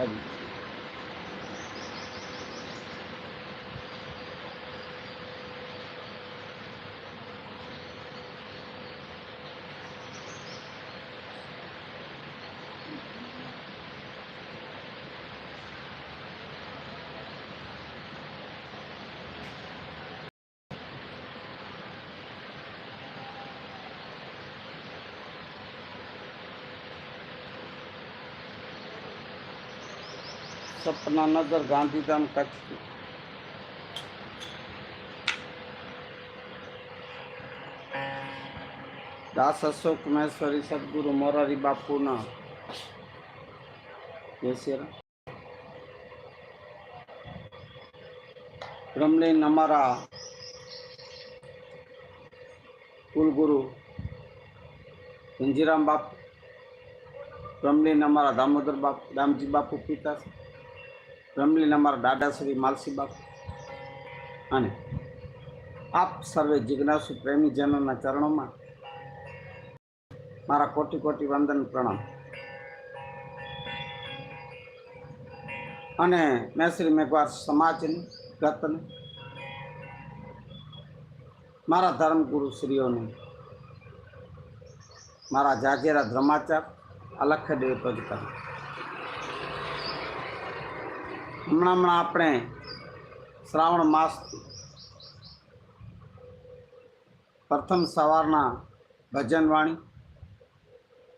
કરી સપના નગર ગાંધીધામ કચ્છ દાસ અશોક મહેશ્વરી સદગુરુ મોરારી બાપુના જય શ્રી રામ બ્રહ્મલીન અમારા કુલગુરુ ધનજીરામ બાપુ બ્રહ્મલીન અમારા દામોદર બાપુ દામજી બાપુ પિતા બ્રહ્મલીન અમારા દાદાશ્રી શ્રી બાપુ અને આપ સર્વે જિજ્ઞાસુ પ્રેમીજનોના ચરણોમાં મારા કોટી કોટી વંદન પ્રણામ. અને મેં શ્રી મેઘવાર સમાજની ગતને મારા ધર્મગુરુ શ્રીઓને મારા જાજેરા ધર્માચાર અલખ દેવ પદકર હમણાં હમણાં આપણે શ્રાવણ માસ પ્રથમ સવારના ભજન વાણી,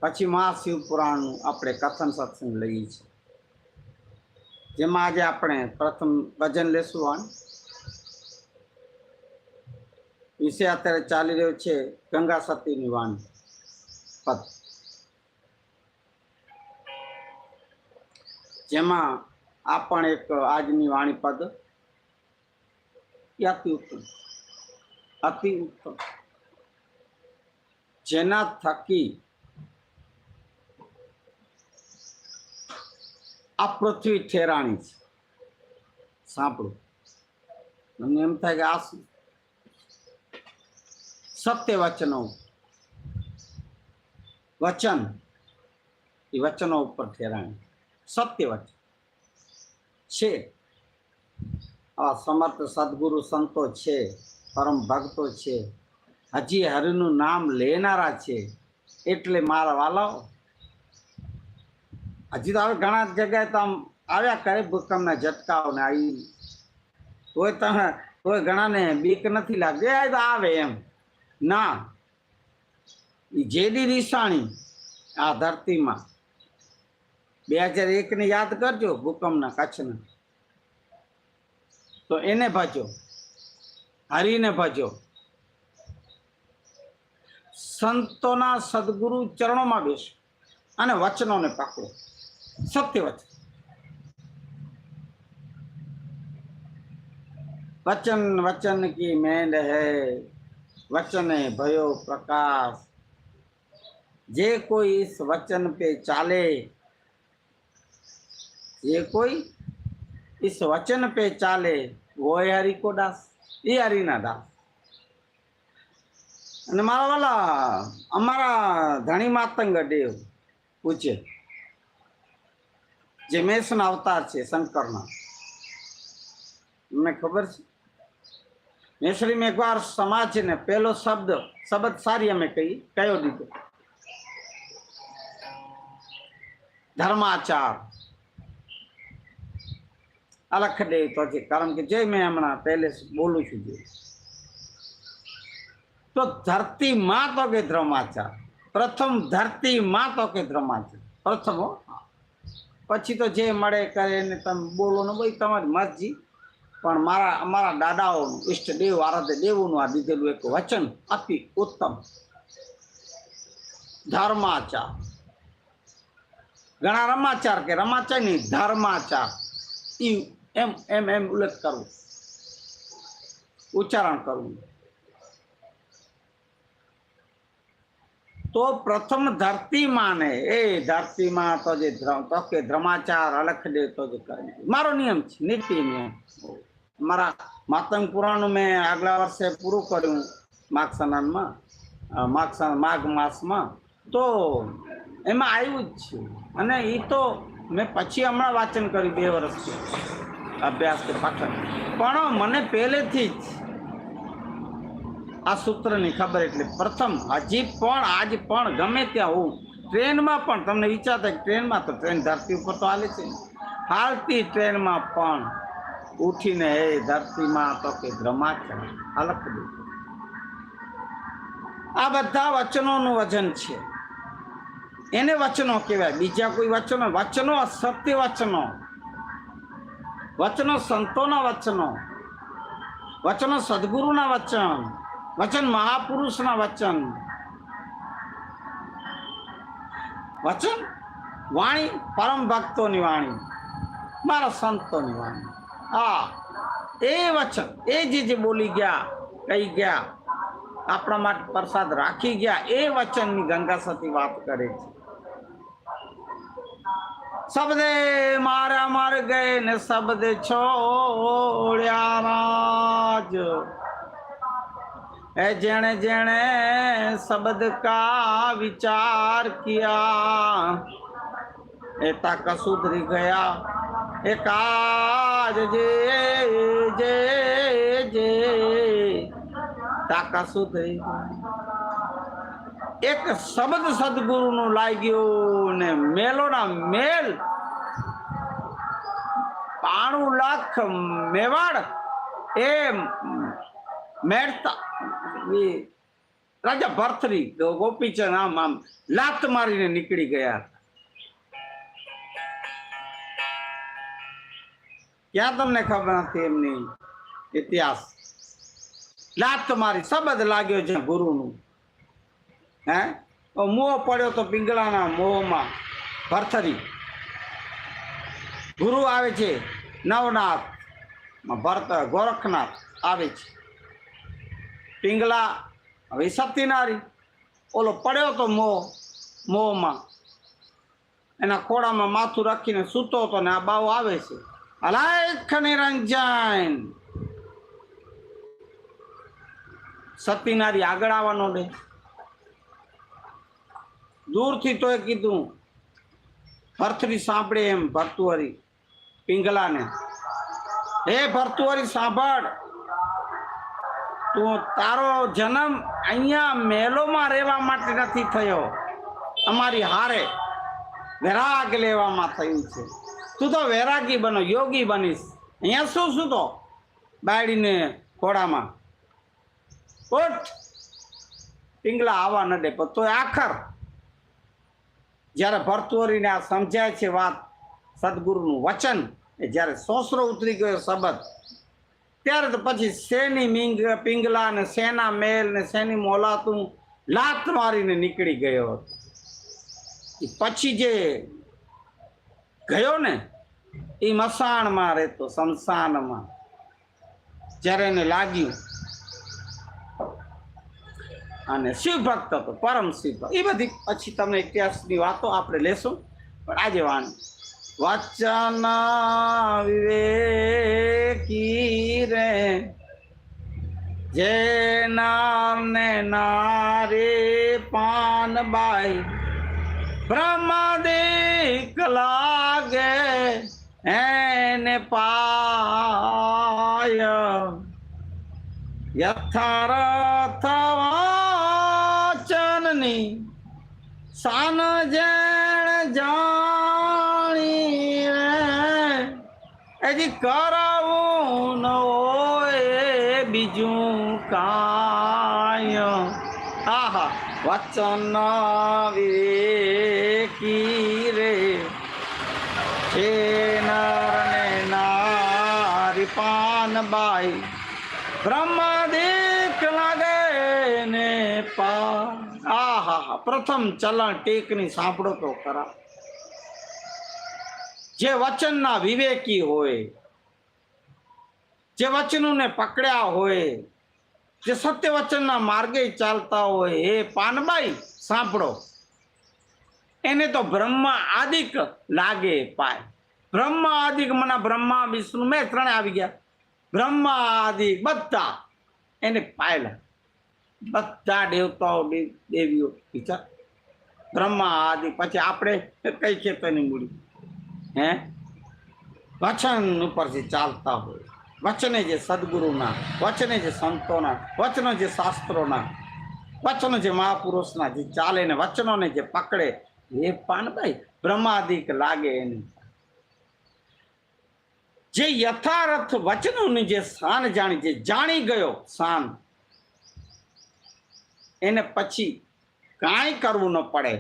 પછી મહાશિવપુરાણનું આપણે કથન સત્સંગ લઈએ છીએ. જેમાં આજે આપણે પ્રથમ ભજન લેશું વાણી. વિષય અત્યારે ચાલી રહ્યો છે ગંગા સતીની વાણી, પદ. જેમાં આ પણ એક આજની વાણી પદ. અતિ ઉત્તમ. અતિ ઉત્તમ. જેના થકી આ પૃથ્વી ઠેરાણી છે. સાંભળો. મને એમ થાય કે આ સત્ય વચનો, વચન, એ વચનો ઉપર ઠેરાણી. સત્ય વચન. છે. આવા સમર્થ સદગુરુ સંતો છે, પરમ ભક્તો છે. હજી હરિનું નામ લેનારા છે, એટલે મારા વાલાઓ હજી તો હવે ઘણા જગ્યાએ તો આમ આવ્યા કરે ભૂકંપના ઝટકાઓ ને આવી કોઈ તમે કોઈ ઘણાને બીક નથી લાગતી. એ તો આવે એમ. ના જેડી નિશાણી આ ધરતીમાં બે હજાર એકને યાદ કરજો ભૂકંપના કચ્છના તો એને ભાજો, હરીને ભાજો. સંતોના સદગુરુ ચરણોમાં બેસો અને વચનોને પકડો. સત્ય વચન વચન વચન કી મેંડ હૈ, વચને ભયો પ્રકાશ. જે કોઈ વચન પે ચાલે चाले जे कोई इस वचन पे चाले वो है हरि को दास એ હરિના દાસ અને મારા વાલા અમારા ધણી માતંગ દેવ પૂછે જે મેષના અવતાર છે શંકરના મને ખબર છે મેસરી મેં એકવાર સમાજ ને પહેલો શબ્દ શબ્દ સારી અમે કહી કયો દીધો ધર્માચાર અલખ દેવ તો છે. કારણ કે જે મેં હમણાં પહેલે બોલું છું જે. તો ધરતી માં તો કે ધ્રમાચાર પ્રથમ ધરતી માં તો કે ધ્રમાચાર પ્રથમ પછી તો જે મળે કરે એને તમે બોલો ને ભાઈ, તમારી મરજી. પણ મારા, અમારા દાદાઓનું ઈષ્ટદેવ આરાધ્ય દેવોનું આ દીધેલું એક વચન અતિ ઉત્તમ. ધર્માચાર. ઘણા રમાચાર કે રમાચાર નહીં ધર્માચાર. ઈ એમ એમ એમ ઉલ્લેખ કરવું ઉચ્ચારણ કરવું તો પ્રથમ ધરતીમાં ને એ ધરતીમાં તો જે કે ધ્રમાચાર અલખ દે તો જે કરે. મારો નિયમ છે, નીતિ નિયમ. મારા માતંગ પુરાણ મેં આગલા વર્ષે પૂરું કર્યું માઘ સ્નાનમાં માઘ માઘ માસમાં. તો એમાં આવ્યું જ છે. અને એ તો મેં પછી હમણાં વાંચન કર્યું, બે વર્ષથી. અભ્યાસ કે પાઠન પણ મને પહેલેથી જ આ સૂત્રની ખબર એટલે પ્રથમ, હજી પણ, આજ પણ ગમે ત્યાં હું ટ્રેનમાં પણ, તમને વિચાર થાય ટ્રેનમાં, તો ટ્રેન ધરતી ઉપર તો હાલે છે. હાલતી ટ્રેનમાં પણ ઉઠીને એ ધરતીમાં તો કે બ્રહ્માચર અલગ આ બધા વચનોનું વજન છે. એને વચનો કહેવાય. બીજા કોઈ વચનો વચનો સત્ય વચનો. વચનો સંતોના વચનો વચનો સદગુરુના વચન વચન મહાપુરુષના વચન. વચન વાણી, પરમ ભક્તોની વાણી, મારા સંતોની વાણી. હા, એ વચન, એ જે જે બોલી ગયા, કહી ગયા, આપણા માટે પ્રસાદ રાખી ગયા, એ વચનની ગંગા સતી વાત કરે છે. શબ્દે મારા માર ગયે ને શબ્દે છોડ્યા રાજ. એ જેણે જેણે શબ્દ કા વિચાર કિયા, એ તાકા સુધરી ગયા. એ કાજ જે જે જે, તાકા સુધરી ગયા. એક શબ્દ સદગુરુનું લાગ્યું ને મેલોના મેલ બાણું લાખ મેવાડ એ મેળતા. રાજા ભરથરી ગોપીચંદ આમ આમ લાત મારીને નીકળી ગયા ક્યાં તમને ખબર નથી એમની ઇતિહાસ? લાત મારી, શબ્દ લાગ્યો છે ગુરુનું. હે? મોહ પડ્યો તો પિંગળાના મોહમાં ભરથરી. ગુરુ આવે છે, નવનાથ. ભરત ગોરખનાથ આવે છે. પિંગલા હવે સતીનારી ઓલો પડ્યો તો મોહ મોહમાં એના ખોડામાં માથું રાખીને સૂતો હતો ને આ બાવ આવે છે. અલાયખ નિરંજન. સતીનારી આગળ આવવાનો નહીં દૂરથી તોય કીધું ભરથરી સાંભળે એમ ભરતુહરી પિંગલાને. હે ભરતુહરી, સાંભળ. તું તારો જન્મ અહીંયા મહેલોમાં રહેવા માટે નથી થયો. અમારી હારે વૈરાગ લેવામાં થયું છે. તું તો વૈરાગી બનો, યોગી બનીશ. અહીંયા શું શું તો? બાયડીને ખોડામાં ઉઠ. પિંગલા આવવા ન દે તોય આખર જ્યારે ભરતુઓરીને આ સમજાય છે વાત સદગુરુનું વચન, એ જ્યારે સોસરો ઉતરી ગયો શબ્દ, ત્યારે તો પછી શેની મિંગ, પિંગલા ને શેના મેલ ને શેની મોલાતું લાત મારીને નીકળી ગયો હતો. પછી જે ગયો ને એ મસાણમાં રહેતો સંસાનમાં જ્યારે એને લાગ્યું અને શિવ ભક્ત હતો પરમ શિવ એ બધી પછી તમને ઇતિહાસની વાતો આપણે લેશું. પણ આજે વાણી વચન વિવેકી રે, જે નામને નારે પાનબાઈ બ્રહ્મદીક લાગે એને પાય. યથારથ વાચનની સાન જેણ જાણી એજી કરાવું ન હોય બીજું કાય આહા, વચન વિવેકી રે. છે નર ને નારી પાનબાઈ બ્રહ્મદીક લાગે ને પા આહા પ્રથમ ચલણ ટેકની સાંભળો તો ખરા. જે વચનના વિવેકી હોય, જે વચનોને પકડ્યા હોય, જે સત્ય વચનના માર્ગે ચાલતા હોય, એ પાનબાઈ સાંભળો. એને તો બ્રહ્મા આદિક લાગે પાય. બ્રહ્મા આદિક મને બ્રહ્મા વિષ્ણુ, મેં ત્રણે આવી ગયા. બ્રહ્મા આદિક બધા એને પાયેલા. બધા દેવતાઓ દેવીઓ વિચાર બ્રહ્મા આદિ પછી આપણે કઈ ખેતરની મૂડી? હે? વચન ઉપરથી ચાલતા હોય. વચને જે સદગુરુના, વચને જે સંતોના, વચનો જે શાસ્ત્રોના, વચનો જે મહાપુરુષના જે ચાલે ને વચનોને જે પકડે, એ પાનભાઈ બ્રહ્માદિક લાગે એની. જે યથાર્થ વચનોની જે શાન જાણી, જે જાણી ગયો શાન એને પછી કાંઈ કરવું ન પડે.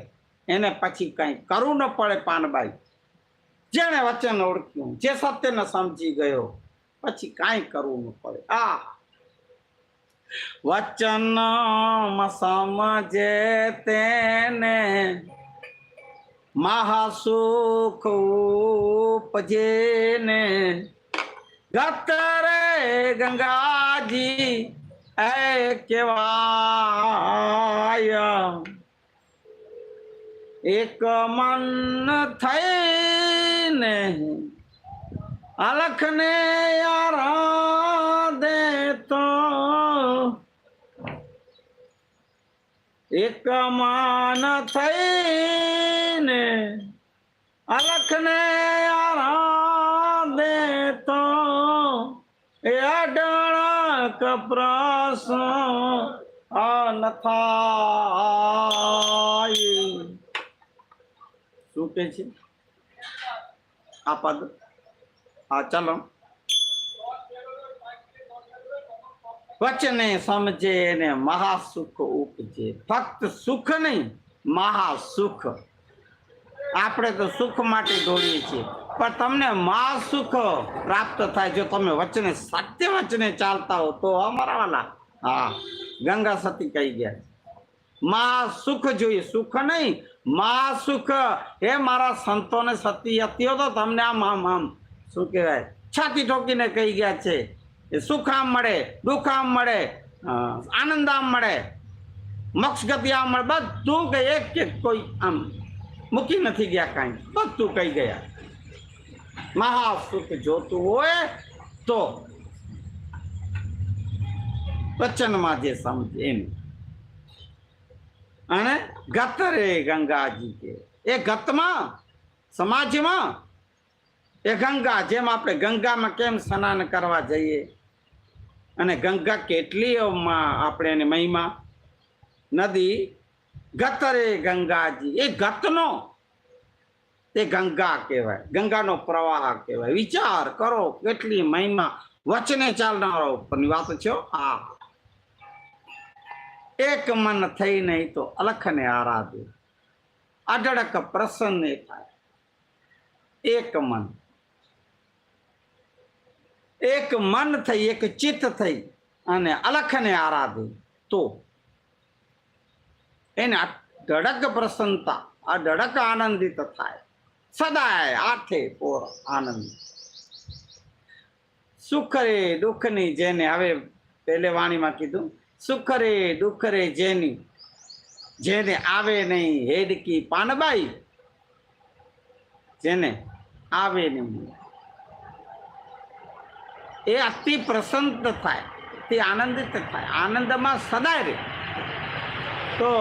એને પછી કાંઈ કરવું ન પડે પાનબાઈ. જેણે વચન ઓળખ્યું, જે સત્યને સમજી ગયો, પછી કાંઈ કરવું ન પડે. આ વચન સમજે તેને, મહાસુખ ઉપજે ને ગતરે ગંગાજી એ કેવાય એક મન થઈને અલખને આરાધે તો. એક મન થઈને અલખને આરાધે તો એ અડણક પ્રશ્ન થાય શું કે છે? આ પદ? હા, ચાલો. વચને સમજે ને મહાસુખ ઉપજે. ફક્ત સુખ નહીં, મહાસુખ. આપણે તો સુખ માટે દોડીએ છીએ. પણ તમને મહાસુખ પ્રાપ્ત થાય જો તમે વચને સત્ય વચને ચાલતા હો તો અમારા વાલા, હા, ગંગા સતી કહી ગયા મા સુખ જોઈએ, સુખ નહીં મા સુખ એ મારા સંતોને સતી હતી તો તમને આમ આમ આમ, શું કહેવાય, છાતી ઠોકીને કહી ગયા છે એ સુખ આમ મળે, દુઃખ આમ મળે આનંદ આમ મળે, મોક્ષ ગતિ આમ મળે, બધું કે એક એક કોઈ આમ મૂકી નથી ગયા કાંઈ, બધું કહી ગયા. મહા સુખ જોતું હોય તો વચનમાં જે સમજે એમ. અને ગત રે ગંગાજી કે. એ ગતમાં, સમાજમાં, એ ગંગા જેમ આપણે ગંગામાં કેમ સ્નાન કરવા જઈએ? અને ગંગા કેટલીઓમાં આપણે એની મહિમા? નદી ગતરે ગંગાજી. એ ગતનો તે ગંગા કહેવાય. ગંગાનો પ્રવાહ કહેવાય. વિચાર કરો કેટલી મહિમા વચને ચાલનારો ઉપરની વાત છે આ. એક મન થઈ નહીં તો અલખને આરાધે. અઢળક પ્રસન્ન થાય. એક મન. એક મન થઈ, એક ચિત્ત થઈ અને અલખને આરાધે. તો એને અઢળક પ્રસન્નતા, અઢળક આનંદિત થાય. સદાય આઠે પોર આનંદ. સુખ રે દુઃખની જેને, હવે પેલે વાણીમાં કીધું સુખ રે દુઃખ રે જેની, જેને આવે નહીં હેડકી પાનબાઈ, જેને આવે નહીં એ અતિ પ્રસન્ન થાય તે આનંદિત થાય, આનંદમાં સદાય રહે. તો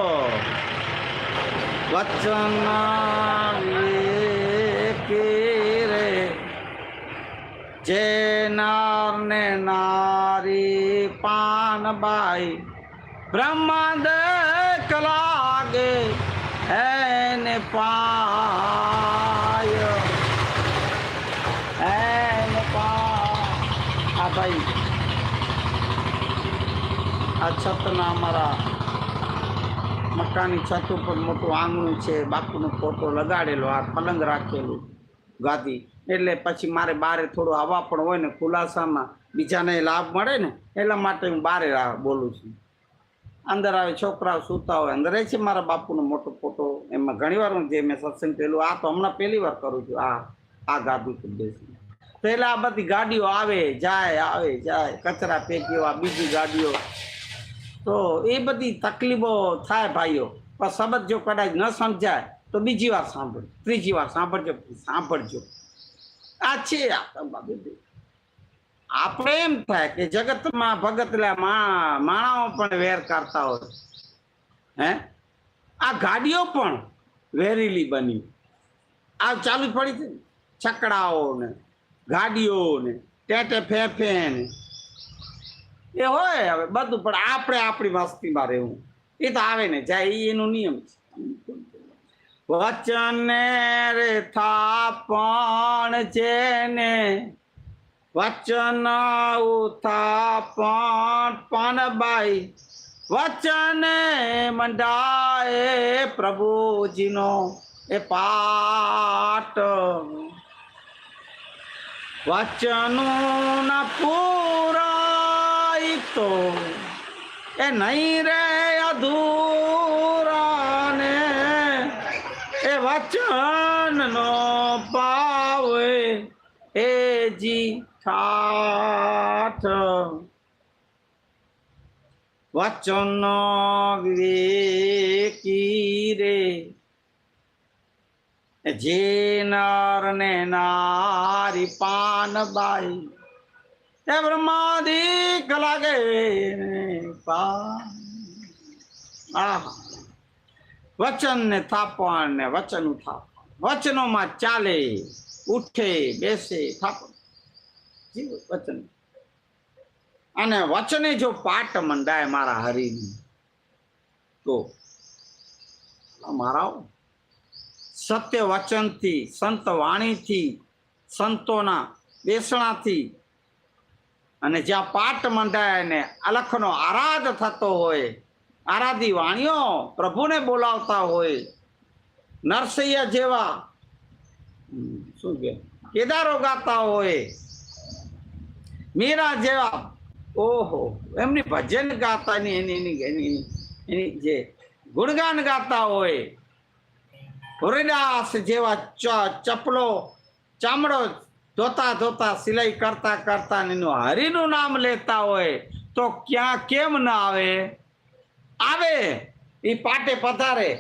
વચન રે. જે નાર ને નારી પાનબાઈ બ્રહ્માંડ કલાગે એને પાય. એને પા આ ભાઈ, આ છતના અમારા મકાનની છત ઉપર મોટું આંગણું છે બાપુનો ફોટો લગાડેલો, આ પલંગ રાખેલું. ગાદી. એટલે પછી મારે બારે થોડું આવવા પણ હોય ને ખુલાસામાં બીજાને લાભ મળે ને એટલા માટે હું બારે બોલું છું. અંદર આવે, છોકરાઓ સૂતા હોય, અંદર છે મારા બાપુનો મોટો ફોટો. એમાં ઘણી વાર હું જે મેં સત્સંગ પેલું આ તો હમણાં પહેલી વાર કરું છું, આ આ ગાદી બેસી પહેલા આ બધી ગાડીઓ આવે, જાય આવે, જાય, કચરા પેકીઓ આ બીજી ગાડીઓ. તો એ બધી તકલીફો થાય ભાઈઓ. પણ શબ્દ જો કદાચ ન સમજાય તો બીજી વાર સાંભળ ત્રીજી વાર સાંભળજો સાંભળજો. આ છે આપણે એમ થાય કે જગતમાં ભગતલા માણાઓ પણ વેર કરતા હોય. હે? આ ગાડીઓ પણ વેરીલી બની આ ચાલુ પડી છે છકડાઓ ને ગાડીઓ ને ટેટે ફેફે ને એ હોય હવે બધું, પણ આપણે આપણી મસ્તીમાં રહેવું. એ તો આવે ને, જાય એનો નિયમ છે. વચન રે થાપણ છે ને વચન ઉથાપણ પણ બાઈ. વચન મંડાય પ્રભુજીનો એ પાટ વચનું ના પૂરાય તો એ નહીં રે અધૂરા ઠાઠ વચન વિવેકી રે જે નર ને નારી પાન બાઈ એ બ્રહ્માદિક લાગે પાન વચન ને થાપણ ને વચન થાપણ વચનોમાં ચાલે ઉઠે બેસે થાપણ જીવ વચન. અને વચને જો પાટ મંડાય મારા હરિની, તો મારા સત્ય વચનથી, સંત વાણીથી, સંતોના બેસણાથી અને જ્યાં પાટ મંડાય ને અલખનો આરાધ થતો હોય, આરાધી વાણીઓ પ્રભુને બોલાવતા હોય નરસૈયા જેવા શું કે, કેદારો ગાતા હોય મીરા જેવા. ઓહો, એમની ભજન ગાતા એની એની એની જે ગુણગાન ગાતા હોય. હરિદાસ જેવા ચપલો, ચામડો ધોતા ધોતા સિલાઈ કરતા કરતા એનું હરિનું નામ લેતા હોય, તો ક્યાં કેમ ના આવે? આવે એ પાટે પધારે.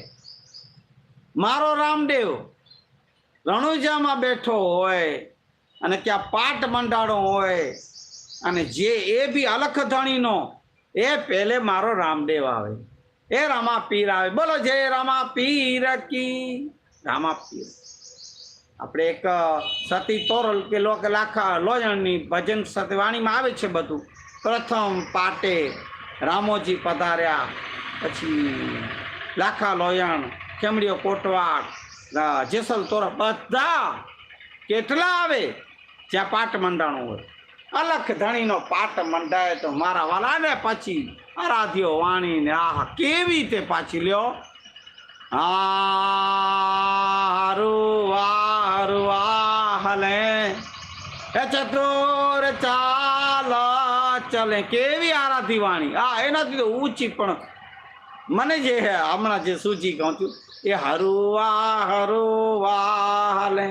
મારો રામદેવ રણુજામાં બેઠો હોય અને ક્યાં પાટ મંડાણો હોય. અને જે એ બી અલખ ધણીનો, એ પહેલે મારો રામદેવ આવે. એ રામા પીર આવે. બોલો જય રામા પીર કી. રામા પીર. આપણે એક સતી તોરલ કે લોક લાખા લોયણની ભજન સતવાણીમાં આવે છે બધું. પ્રથમ પાટે રામોજી પધાર્યા. પછી લાખા લોયણ ખેમડીઓ કોટવાડ જેસલ તોરા બધા કેટલા આવે? જ્યાં પાટ મંડાણું હોય. અલખ ધણીનો પાટ મંડાય તો મારા વાલા ને પછી આરાધ્યો વાણી ને આહા, કેવી તે પાછી લ્યો? હારું, વારું, વાહલે હે ચતુર ચાલ, ચલે. કેવી આરાધી વાણી? આ એનાથી તો ઊંચી પણ મને જે હે, હમણાં જે સૂચી કહું છું, એ હરુવા હરુવા હલે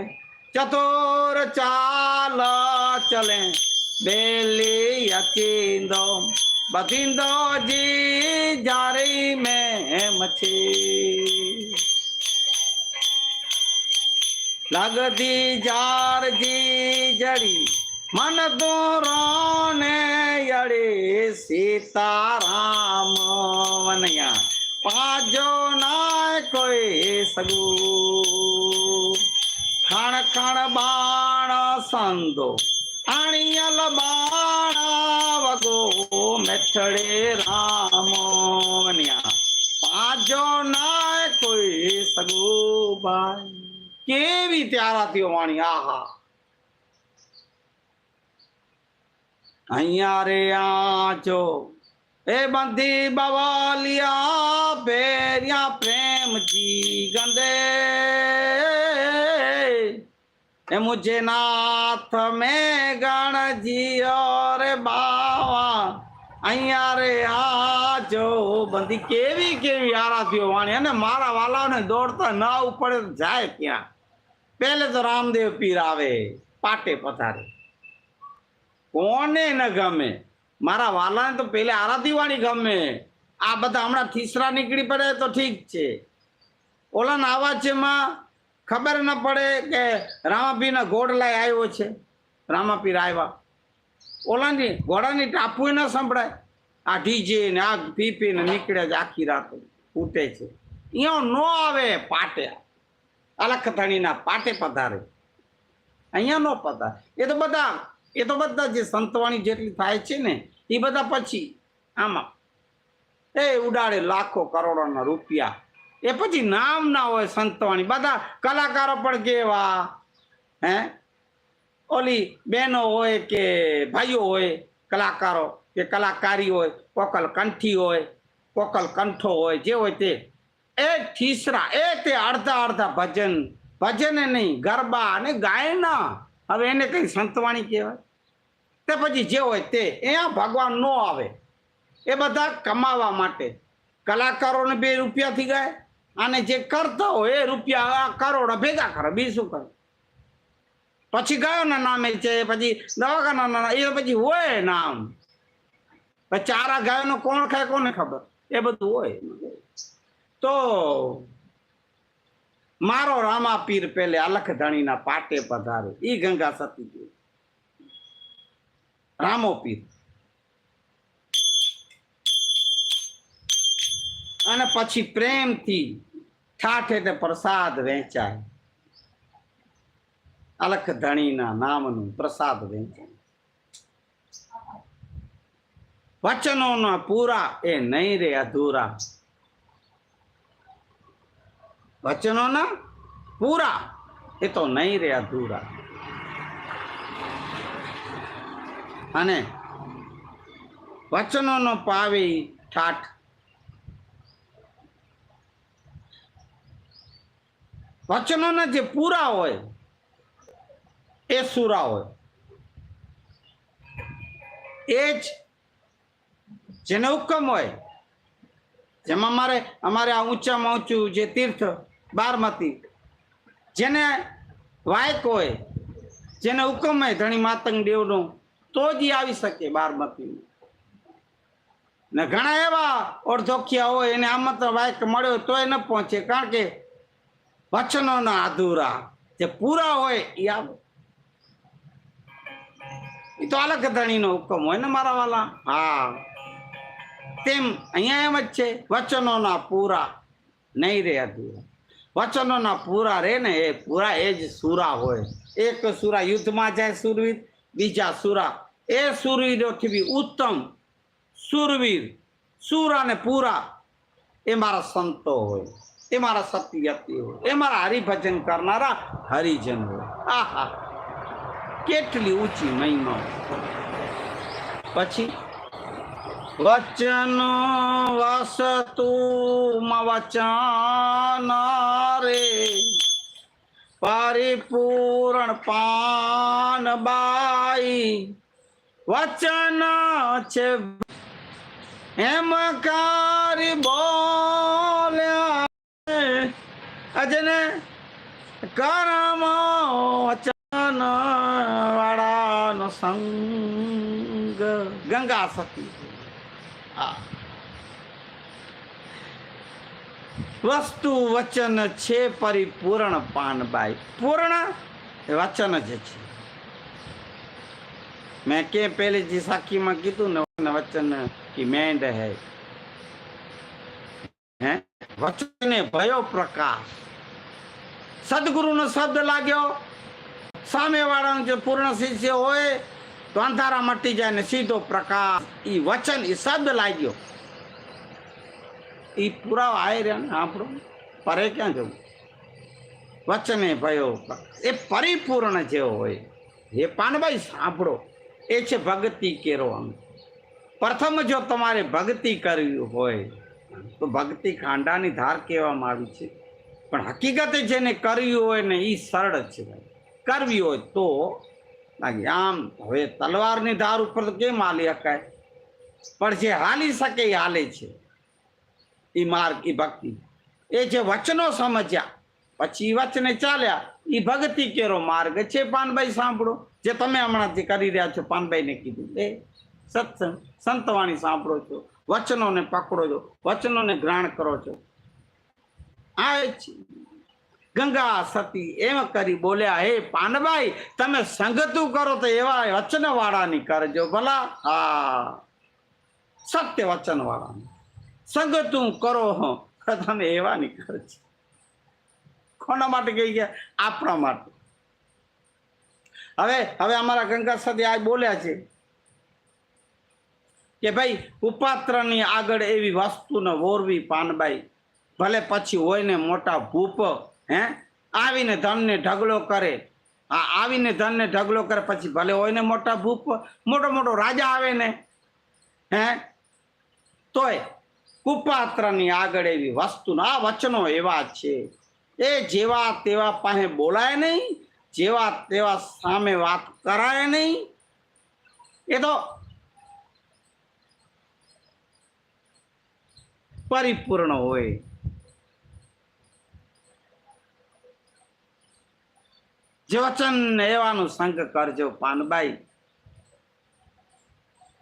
ચતુર ચાલ, ચલે. બેલી અચિંદો બચિંદો જી જારી મેં મછી લગતી જારજી જડી મન દોરોને યડે સીતારામ વનયા પાજો ના કોઈ સગુ ખણ ખણ બાણ સંદો અણિયલ બાણ વગો મેઠડે રામ વનયા પાજો ના કોઈ સગો ભાઈ કેવી ત્યારાતીઓ વાણી આહા અહીંયા રે આજો એ બંધી બવાલિયા ભેરિયા પ્રેમજી ગંદે એ મુझे નાથ મેં ગણ જીઓ રે બાવા. અહીંયા રે આજો. બંધી કેવી કેવી આરાધ્યો વાણી. અને મારા વાલાઓને દોડતા ના ઉપડે જાય ત્યાં પહેલે તો રામદેવ પીર આવે, પાટે પથારે કોને ન ગમે? મારા વાલાને તો પેલે આરાધી વાળી ગમે. આ બધા હમણાં થીસરા નીકળી પડે તો ઠીક છે. ઓલાના અવાજમાં ખબર ન પડે કે રામાપીરના ઘોડલાય આવ્યો છે. રામાપીર આવ્યા ઓલાની ઘોડાની ટાપુ ન સંભળાય. આ ઢીજે ને આગ પી ને નીકળે છે આખી રાત. ઉઠે છે. અહીંયા ન આવે પાટે. અલખતાણીના પાટે પધારે. અહીંયા ન પધારે. એ તો બધા, એ તો બધા જે સંતવાણી જેટલી થાય છે ને એ બધા પછી આમાં. એ ઉડાડે લાખો કરોડોના રૂપિયા. એ પછી નામ ના હોય સંતવાણી. બધા કલાકારો પણ કેવા, હે? ઓલી બહેનો હોય કે ભાઈઓ હોય, કલાકારો, કે કલાકારી હોય, કોકલ કંઠી હોય, કોકલ કંઠો હોય, જે હોય તે. એ ઠીસરા એ તે અડધા અડધા ભજન. ભજન નહીં, ગરબા અને ગાયના. હવે એને કઈ સંતવાણી કહેવાય? તે પછી જે હોય તે અહીંયા ભગવાન નો આવે. એ બધા કમાવા માટે. કલાકારોને બે રૂપિયાથી ગાય અને જે કરતા હોય એ રૂપિયા આ કરોડ ભેગા કરે બી શું કરે? પછી ગાયોના નામે છે, પછી દવાખાના એ પછી હોય નામ. ચારા ગાયોનો કોણ ખાય કોને ખબર? એ બધું હોય. તો મારો રામા પીર પેલે અલખધણીના પાટે પધારે, ઈ ગંગા સતી. રામો પીર. અને પછી પ્રેમથી ઠાઠે પ્રસાદ વેચાય. અલખ ધણીના નામનું પ્રસાદ વેચાય. વચનોના પૂરા એ નહીં રે અધૂરા. વચનોના પૂરા એ તો નહીં રે અધૂરા. અને વચનોનો પાવે ઠાઠ વચનોના જે પૂરા હોય, એ સુરા હોય. એ જ જેને હુકમ હોય, જેમાં મારે, અમારે આ ઊંચામાં ઊંચું જે તીર્થ બારમતી, જેને વાયક હોય, જેને હુકમ હોય ધણી માતંગ દેવનો, તો જ આવી શકે બારમતી. ને ઘણા એવા ઓળધોખિયા હોય, એને આમંત્રણ વાયક મળ્યો તોય ન પહોંચે, કારણ કે વચનોના અધૂરા. જે પૂરા હોય એ આવે. એ તો અલગ ધણીનો હુકમ હોય ને મારા વાલા? હા. તેમ અહીંયા એમ જ છે, વચનોના પૂરા નહીં રે અધૂરા. વચનોના પૂરા રે ને એ પૂરા એ જ સુરા હોય. એક સુરા યુદ્ધમાં જાય સુરવીર, બીજા સુરા. એ સુરવીરોથી બી ઉત્તમ સુરવીર. સુર અને પૂરા એ મારા સંતો હોય. એ મારા સત્યવ્યક્તિ હોય. એ મારા હરિભજન કરનારા હરિજન હોય. આહા. કેટલી ઊંચી મહિમા. પછી? વચન વસતુ વચન રે પરિપૂર્ણ પાન બાઈ. વચન છે. એમ કારી બોલ્યા અજને કરમ વચન વાળાનો સંગ ગંગા સતી આ વસ્તુ વચન છે પરિપૂર્ણ પાનબાઈ પૂર્ણ એ વચન જ છે મેં કે પેલી જે સાખીમાં કીધું ને વચન કી મેંડ હે હે વચને ભયો પ્રકાશ સદગુરુનો શબ્દ લાગ્યો. સામેવાળાનો જે પૂર્ણ શિષ્ય હોય તો અંધારા મટી જાય ને સીધો પ્રકાશ. એ વચન એ શબ્દ લાગ્યો. એ પુરાવો આવી રહ્યા ને આપણો. પરે ક્યાં જવું? વચને ભયો. એ પરિપૂર્ણ જેવો હોય હે પાનભાઈ સાંભળો. એ છે ભક્તિ કેરો આમ પ્રથમ જો તમારે ભક્તિ કરવી હોય, તો ભક્તિ કાંડાની ધાર કહેવામાં આવી છે. પણ હકીકતે જેને કરવી હોય ને એ સરળ જ છે ભાઈ. કરવી હોય તો બાકી આમ હવે તલવારની ધાર ઉપર તો કેમ હાલી શકાય પણ જે હાલી શકે એ હાલે છે. એ માર્ગ એ ભક્તિ. એ જે વચનો સમજ્યા, પછી વચને ચાલ્યા એ ભક્તિ કેરો માર્ગ છે પાનભાઈ, સાંભળો. જે તમે હમણાંથી કરી રહ્યા છો, પાનભાઈને કીધું. એ સત્સંગ, સંતવાણી સાંભળો છો, વચનોને પકડો છો, વચનોને ગ્રહણ કરો છો. આ. ગંગા સતી એમ કરી બોલ્યા, હે પાનભાઈ તમે સંગતું કરો તો એવા વચન વાળાની કરજો ભલા. હા, સત્ય વચન વાળાની સંગતું કરો હો, તમે એવાની કરજો. કોના માટે કહી ગયા? આપણા માટે. હવે હવે અમારા ગંગા સતી આ બોલ્યા છે કે ભાઈ, ઉપાત્રની આગળ એવી વસ્તુને વોરવી પાનબાઈ ભલે પછી હોય ને મોટા ભૂપ, હે? આવીને ધનને ઢગલો કરે. આ આવીને ધનને ઢગલો કરે, પછી ભલે હોય ને મોટા ભૂપ, મોટો મોટો રાજા આવે ને, હે? તોય કુપાત્રની આગળ એવી વસ્તુ આ વચનો એવા છે. એ જેવા તેવા પાસે બોલાય નહીં, જેવા તેવા સામે વાત કરાય નહીં. એ તો પરિપૂર્ણ હોય. જે વચન એવાનું સંગ કરજો પાનબાઈ.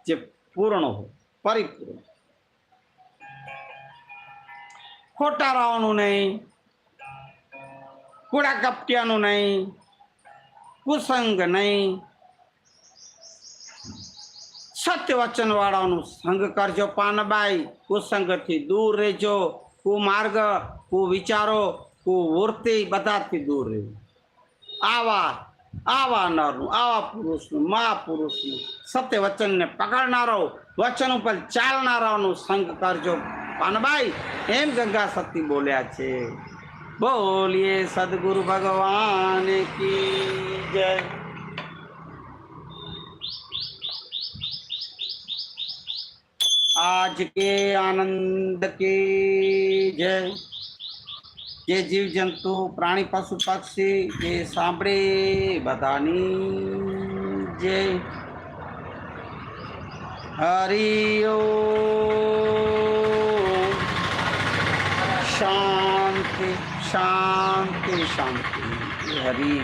જે પૂર્ણ હોય પરિપૂર્ણ. ખોટા રાવનું નહીં કુડા કપટિયાનું નહીં, કુસંગ નહીં. સત્ય વચન વાળાનું સંગ કરજો પાનબાઈ, કુસંગથી દૂર રહેજો, કુમાર્ગ, કુવિચારો કુવૃત્તિ બધાથી દૂર રહેવું આવા આવા નરનું આવા પુરુષનું મહાપુરુષનું સત્ય વચનને પકડનારો વચન ઉપર ચાલનારાનું સંગ કરજો પાનબાઈ એમ ગંગા સતી બોલ્યા છે બોલીએ સદગુરુ ભગવાન કી જય आज के आनंद की जय જે જીવ જંતુ પ્રાણી, પશુ, પક્ષી જે સાંભળે બધાની જય હરિ ઓમ. શાંતિ શાંતિ શાંતિ હરિ